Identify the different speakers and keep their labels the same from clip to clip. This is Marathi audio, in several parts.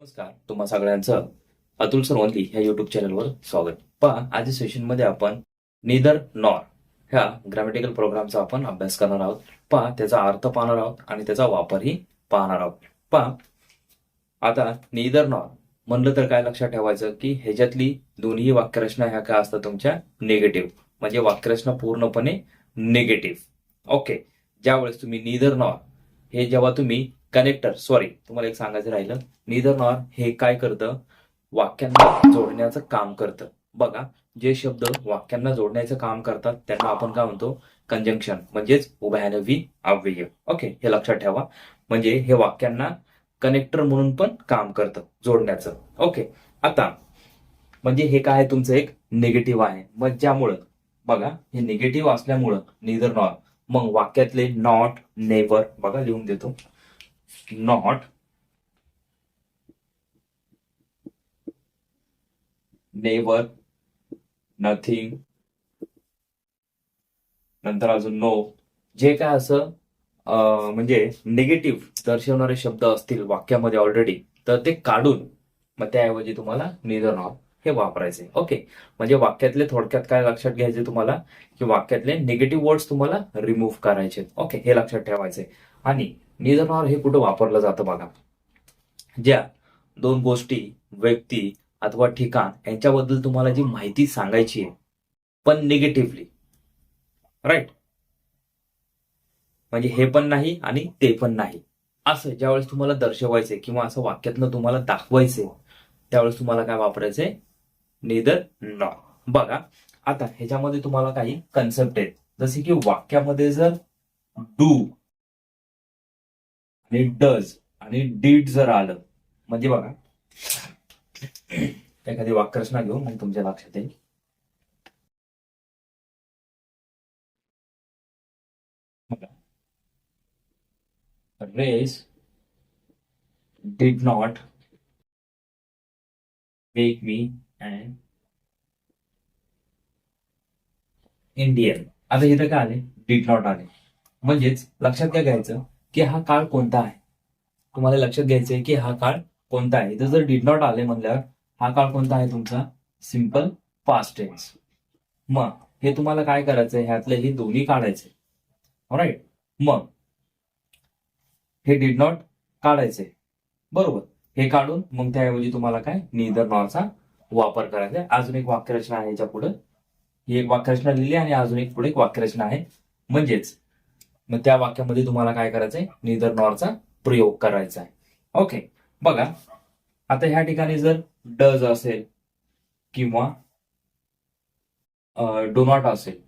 Speaker 1: नमस्कार तुम्हा सगळ्यांचं अतुल सरवंती ह्या युट्यूब चॅनलवर स्वागत. पहा आजच्या सेशनमध्ये आपण निदर नॉर ह्या ग्रॅमॅटिकल प्रोग्रामचा आपण अभ्यास करणार आहोत. पहा त्याचा अर्थ पाहणार आहोत आणि त्याचा वापरही पाहणार आहोत. पहा आता निदर नॉर म्हणलं तर काय लक्षात ठेवायचं की ह्याच्यातली दोन्ही वाक्यरचना ह्या काय असतात तुमच्या? निगेटिव्ह म्हणजे वाक्यरचना पूर्णपणे निगेटिव्ह ओके ज्यावेळेस तुम्ही निदर नॉर हे जेव्हा तुम्ही कनेक्टर सॉरी तुम्हाला एक सांगायचं राहिलं. निदर नॉर हे काय करतं? वाक्यांना जोडण्याचं काम करतं. बघा जे शब्द वाक्यांना जोडण्याचं काम करतात त्यांना आपण काय म्हणतो? कंजंक्शन म्हणजेच उभयानवी अव्यय. ओके हे लक्षात ठेवा. म्हणजे हे वाक्यांना कनेक्टर म्हणून पण काम करतं जोडण्याचं. ओके आता म्हणजे हे काय आहे तुमचं एक निगेटिव्ह आहे. मग ज्यामुळं बघा हे निगेटिव्ह असल्यामुळं निदर नॉर मग वाक्यातले नॉट नेवर बघा लिहून देतो. नॉट नेवर नथिंग नंतर अजून नो जे काय असं म्हणजे निगेटिव्ह दर्शवणारे शब्द असतील वाक्यामध्ये ऑलरेडी तर ते काढून मग त्याऐवजी तुम्हाला निदर नॉट हे वापरायचे. ओके म्हणजे वाक्यातले थोडक्यात काय लक्षात घ्यायचे तुम्हाला? की वाक्यातले निगेटिव्ह वर्ड्स तुम्हाला रिमूव्ह करायचे. ओके हे लक्षात ठेवायचे. आणि निदर हे कुठं वापरलं जातं बघा. ज्या दोन गोष्टी व्यक्ती अथवा ठिकाण यांच्याबद्दल तुम्हाला जी माहिती सांगायची आहे पण निगेटिव्हली राईट म्हणजे हे पण नाही आणि ते पण नाही. असं ज्यावेळेस तुम्हाला दर्शवायचे किंवा असं वाक्यातनं तुम्हाला दाखवायचे त्यावेळेस तुम्हाला काय वापरायचंय? निदर नॉ बघा आता ह्याच्यामध्ये तुम्हाला काही कन्सेप्ट आहेत. जसे की वाक्यामध्ये जर डू आणि डज आणि डीड जर आलं म्हणजे बघा एखादी वाक्यरचना घेऊ मग तुमच्या लक्षात येईल. Race did not make me an Indian आता इथं काय आले? डिड नॉट आले. म्हणजेच लक्षात काय घ्यायचं? की हा काळ कोणता आहे? तुम्हाला लक्षात घ्यायचंय की हा काळ कोणता आहे? इथं जर डिड नॉट आले म्हणल्यावर हा काळ कोणता आहे तुमचा? सिंपल पास्ट टेन्स मग हे तुम्हाला काय करायचंय? ह्यातले हे दोन्ही काढायचे राईट मग हे डिड नॉट काढायचे बरोबर? हे काढून मग त्याऐवजी तुम्हाला काय? निदर नॉरचा वापर करायचा आहे. अजून एक वाक्यरचना आहे याच्यापुढे. ही एक वाक्यरचना लिहिली आणि अजून एक पुढे एक वाक्यरचना आहे. म्हणजेच मग त्या वाक्यामध्ये तुम्हाला काय करायचंय? निदर नॉरचा प्रयोग करायचा आहे. ओके बघा. आता ह्या ठिकाणी जर डज असेल किंवा डू नॉट असेल.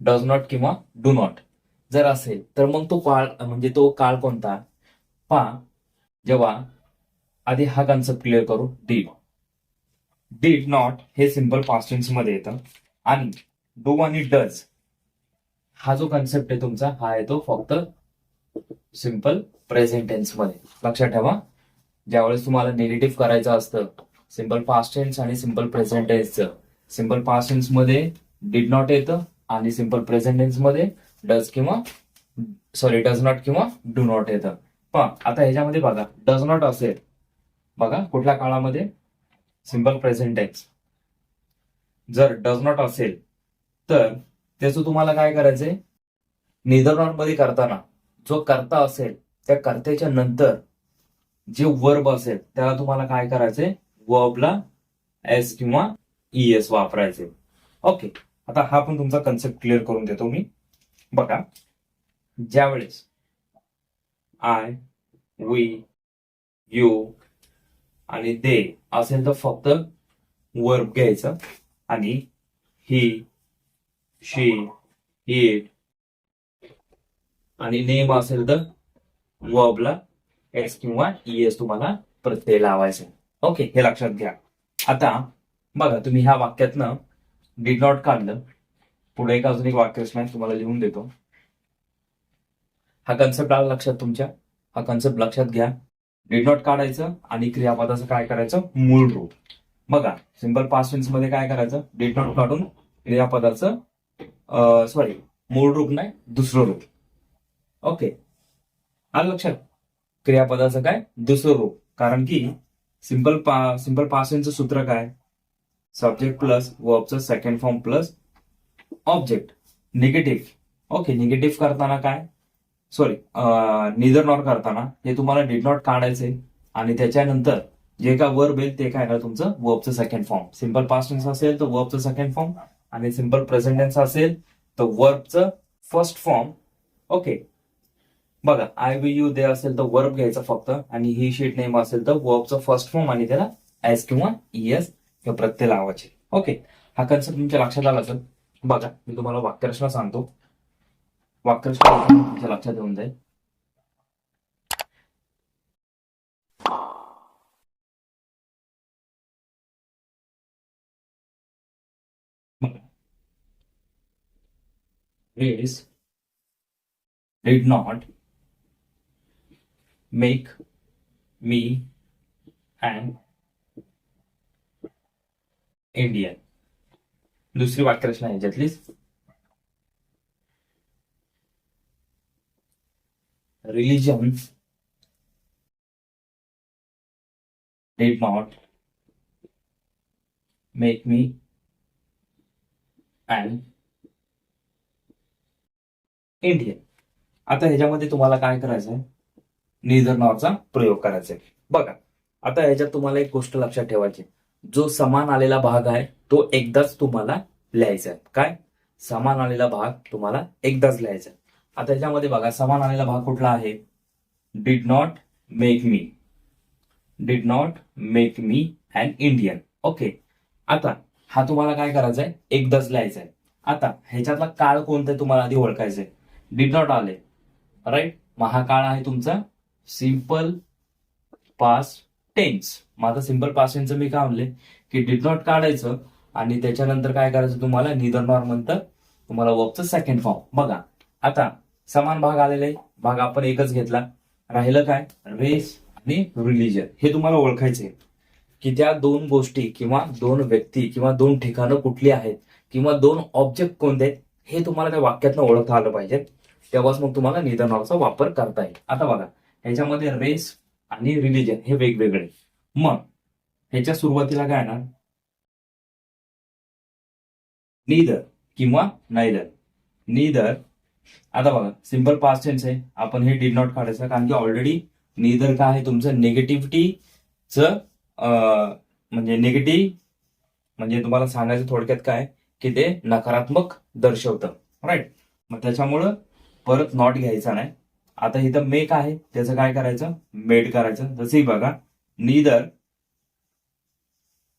Speaker 1: डज नॉट किंवा डू नॉट जर असेल तर मग तो काळ म्हणजे तो काळ कोणता? पहा. जेव्हा आधी हा कन्सेप्ट क्लिअर करू. डीड डीड नॉट हे सिंपल पास्टेन्समध्ये येतं. आणि डू आणि डज हा जो कन्सेप्ट आहे तुमचा हा आहे तो फक्त सिंपल प्रेझेंट टेन्समध्ये. लक्षात ठेवा. ज्यावेळेस तुम्हाला निगेटिव्ह करायचं असतं सिंपल पास्ट टेन्स आणि सिंपल प्रेझेंट टेन्सचं सिंपल पास्ट टेन्समध्ये डीड नॉट येतं आणि सिंपल प्रेझेंट टेन्समध्ये डज किंवा सॉरी डज नॉट किंवा डू नॉट येतं. पण आता ह्याच्यामध्ये बघा डज नॉट असेल. बघा कुठल्या काळामध्ये? सिंपल प्रेझेंट टेन्स जर डज नॉट असेल तर त्याचं तुम्हाला काय करायचंय? निदरमध्ये करताना जो करता असेल त्या कर्त्याच्या नंतर जे वर्ब असेल त्याला तुम्हाला काय करायचंय? वर्बला एस किंवा ई एस वापरायचे ओके आता हा पण तुमचा कन्सेप्ट क्लिअर करून देतो मी. बघा ज्या वेळेस आय वी यू आणि दे असेल तर फक्त वर्ब घ्यायचं आणि ही शी इट आणि नेम असेल तर वर्बला एस किंवा ई एस तुम्हाला प्रत्यय लावायचं. ओके हे लक्षात घ्या. आता बघा तुम्ही ह्या वाक्यातनं डीड नॉट काढलं. पुढे एक अजून एक वाक्य आहे, तुम्हाला लिहून देतो. हा कन्सेप्ट आला लक्षात तुमच्या? हा कन्सेप्ट लक्षात घ्या. डीड नॉट काढायचं आणि क्रियापदाचं काय करायचं? मूळ रूप. बघा सिंपल पास्टमध्ये काय करायचं? डीड नॉट काढून क्रियापदाचं सॉरी मूळ रूप नाही दुसरं रूप. ओके आलं लक्षात? क्रियापदाचं काय? दुसरं रूप. कारण की सिंपल पा सिंपल पासिंगचं सूत्र काय? Subject plus वर्बचं second form plus object negative okay negative करताना काय? सॉरी निदर नॉट करताना. हे तुम्हाला डिड नॉट काढायचे आणि त्याच्यानंतर जे काय वर्ब येईल ते काय ना तुमचं? वर्बचं सेकंड फॉर्म सिंपल पास्ट असेल तर वर्बचं सेकंड फॉर्म आणि सिंपल प्रेझेंट टेन्स असेल तर वर्बचं फर्स्ट फॉर्म ओके. बघा आय वी यू दे असेल तर वर्ब घ्यायचा फक्त आणि ही शीट नेम असेल तर वर्बचं फर्स्ट फॉर्म आणि त्याला एस किंवा एस किंवा प्रत्यय लावायचे. ओके. हा कन्सेप्ट तुमच्या लक्षात आला असेल? बघा मी तुम्हाला वाक्यरचना सांगतो. वाक्यरचना तुमच्या लक्षात येऊन जाईल. is did not make me an Indian. दुसरी वाक्य रचना आहे ज्यातली religion did not make me and Indian आता ह्याच्यामध्ये तुम्हाला काय करायचंय? निधर नावाचा प्रयोग करायचा आहे बघा आता ह्याच्यात तुम्हाला एक गोष्ट लक्षात ठेवायची. जो समान आलेला भाग आहे तो एकदाच तुम्हाला लिहायचा आहे. काय? समान आलेला भाग तुम्हाला एकदाच लिहायचा आहे. आता ह्याच्यामध्ये बघा समान आलेला भाग कुठला आहे? Did not make me did not make me and Indian okay आता हा तुम्हाला काय करायचा आहे एकदाच लिहायचा आहे आता ह्याच्यातला काळ कोणता आहे तुम्हाला आधी ओळखायचा आहे डिड नॉट आले. राईट मग हा काळ आहे तुमचा सिंपल पास टेन्स माझा सिंपल पास टेन्स मी काय म्हणले? की डिड नॉट काढायचं आणि त्याच्यानंतर काय करायचं तुम्हाला? निदर नॉर नंतर तुम्हाला वर्कचं सेकंड फॉर्म बघा. आता समान भाग आलेले भाग आपण एकच घेतला. राहिलं काय? रेस आणि रिलीजन हे तुम्हाला ओळखायचे की त्या दोन गोष्टी किंवा दोन व्यक्ती किंवा दोन ठिकाणं कुठली आहेत? किंवा दोन ऑब्जेक्ट कोणते आहेत? हे तुम्हाला त्या वाक्यातनं ओळखता आलं पाहिजे. तेव्हाच मग तुम्हाला निधनाचा वापर करता येईल. आता बघा ह्याच्यामध्ये रेस आणि रिलिजन हे वेगवेगळे. मग ह्याच्या सुरुवातीला काय ना नीदर किंवा नायदर नीदर आता बघा सिंपल पास्ट टेन्स आहे. आपण हे डिड नॉट काढायचं कारण की ऑलरेडी नीदर काय आहे तुमचं? निगेटिव्हिटीच म्हणजे निगेटिव्ह म्हणजे तुम्हाला सांगायचं थोडक्यात काय? की ते नकारात्मक दर्शवतं. राईट मग त्याच्यामुळं परत नॉट घ्यायचा नाही. आता इथं मेक आहे. त्याचं काय करायचं? मेड करायचं. जसंही बघा नीदर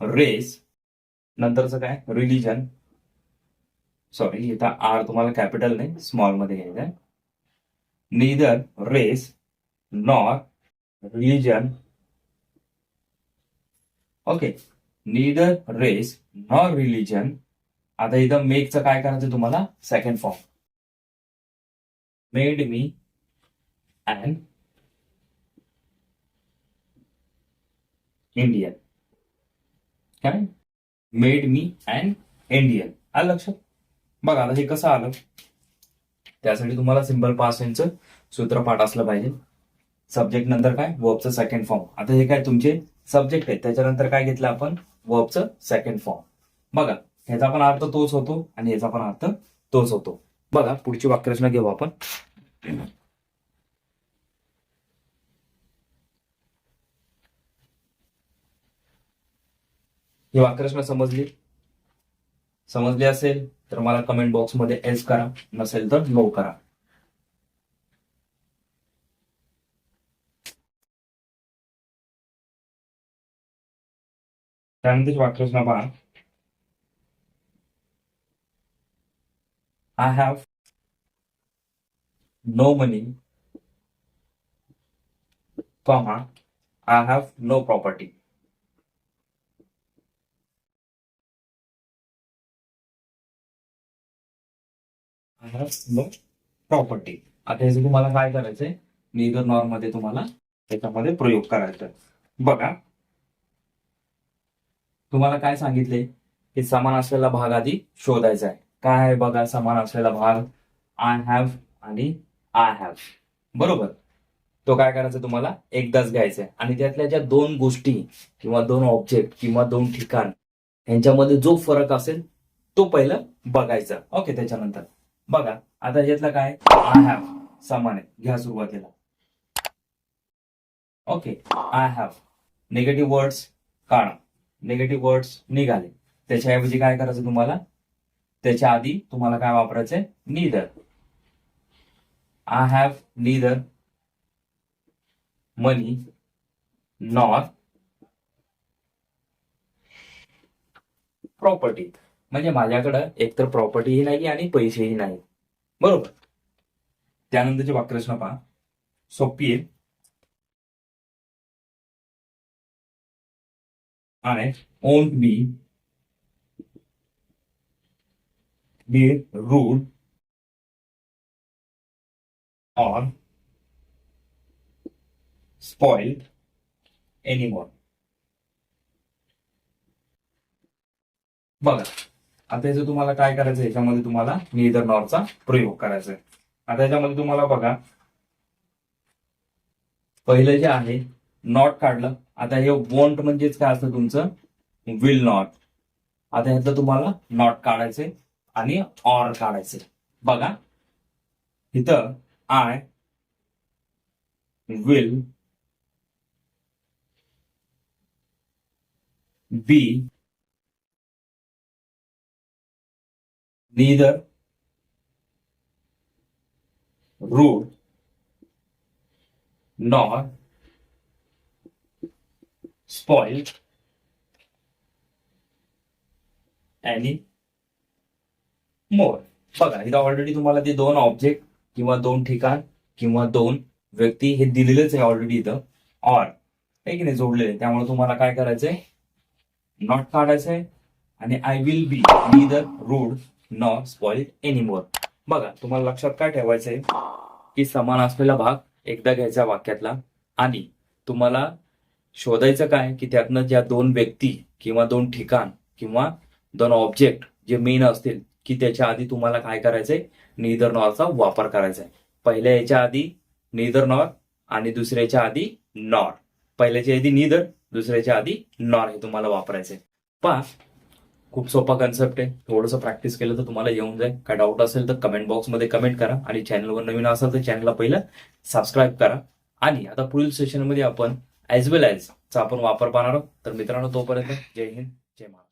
Speaker 1: रेस नंतरचं काय? रिलिजन सॉरी इथं आर तुम्हाला कॅपिटल नाही स्मॉलमध्ये घ्यायचं आहे. Neither race nor religion okay neither race nor religion आता इथं मेकचं काय करायचं तुम्हाला? Second form made me and Indian काय मेड मी अँड इंडियन आलं लक्षात? बघा आता हे कसं आलं? त्यासाठी तुम्हाला सिंपल पास यांचं सूत्रपाठ असलं पाहिजे. सब्जेक्ट नंतर काय? वर्बचं सेकंड फॉर्म आता हे काय तुमचे सब्जेक्ट आहेत. त्याच्यानंतर काय घेतलं आपण? वर्बचं सेकंड फॉर्म बघा ह्याचा पण अर्थ तोच होतो आणि ह्याचा पण अर्थ तोच होतो. बघा पुढची वाक्यरचना घेऊ आपण. ही वाक्यरचना समजली समजली असेल तर मला कमेंट बॉक्समध्ये एस करा. नसेल तर नो करा. त्यानंतर पहा. I have no money, comma, I have no property. I have no property. आता ह्याचं तुम्हाला काय करायचंय निदर नॉर्ममध्ये तुम्हाला त्याच्यामध्ये प्रयोग करायचा आहे. बघा तुम्हाला काय सांगितले की समान असलेला भाग आधी शोधायचा आहे काय आहे बघा समान असलेला भाग आय हॅव आणि आय हॅव बरोबर. तो काय करायचा तुम्हाला? एकदाच घ्यायचा आहे. आणि त्यातल्या ज्या दोन गोष्टी किंवा दोन ऑब्जेक्ट किंवा दोन ठिकाण यांच्यामध्ये जो फरक असेल तो पहिलं बघायचा. ओके त्याच्यानंतर. बघा आता यातला काय? आय हॅव समान आहे घ्या सुरुवातीला. Okay I have negative words काढा. निगेटिव्ह वर्ड्स निघाले. त्याच्याऐवजी काय करायचं तुम्हाला? त्याच्या आधी तुम्हाला काय वापरायचंय? Neither I have neither money nor property म्हणजे माझ्याकडं एकतर प्रॉपर्टीही नाही आणि पैसेही नाही. बरोबर? त्यानंतरची वाक्यरचना पहा. सोपी आहे. I won't be be rude or spoiled anymore. बघा आता याचं तुम्हाला काय करायचं याच्यामध्ये तुम्हाला निदर नॉरचा प्रयोग करायचा आहे. आता याच्यामध्ये तुम्हाला बघा पहिलं जे आहे नॉट काढलं. आता हे वॉन्ट म्हणजेच काय असतं तुमचं? Will not. आता ह्यातलं तुम्हाला नॉट काढायचंय आणि ऑर काढायचंय. बघा इथं I will be neither rude nor spoiled any more बघा इथं ऑलरेडी तुम्हाला ते दोन ऑब्जेक्ट किंवा दोन ठिकाण किंवा दोन व्यक्ती हे दिलेलेच आहे ऑलरेडी इथं. ऑर आहे की नाही जोडलेले. त्यामुळे तुम्हाला काय करायचंय? नॉट काढायचंय. आणि I will be neither rude not spoiled anymore बघा तुम्हाला लक्षात काय ठेवायचंय? की समान असलेला भाग एकदा घ्यायचा वाक्यातला. आणि तुम्हाला शोधायचं काय? की त्यातनं ज्या दोन व्यक्ती किंवा दोन ठिकाण किंवा दोन ऑब्जेक्ट जे मेन असतील की त्याच्या आधी तुम्हाला काय करायचंय? निदर नॉरचा वापर करायचा आहे. पहिल्या याच्या आधी निदर नॉर आणि दुसऱ्याच्या आधी नॉर. पहिल्याच्या आधी नीदर दुसऱ्याच्या आधी नॉर हे तुम्हाला वापरायचंय पहा खूप सोपा कन्सेप्ट आहे. थोडंसं प्रॅक्टिस केलं तर तुम्हाला येऊन जाईल. काय डाऊट असेल तर कमेंट बॉक्समध्ये कमेंट करा आणि चॅनलवर नवीन असाल तर चॅनलला पहिलं सबस्क्राईब करा. आणि आता पुढील सेशनमध्ये आपण ॲज वेल ॲज चा आपण वापर पाहणार आहोत. तर मित्रांनो तोपर्यंत जय हिंद जय महाराज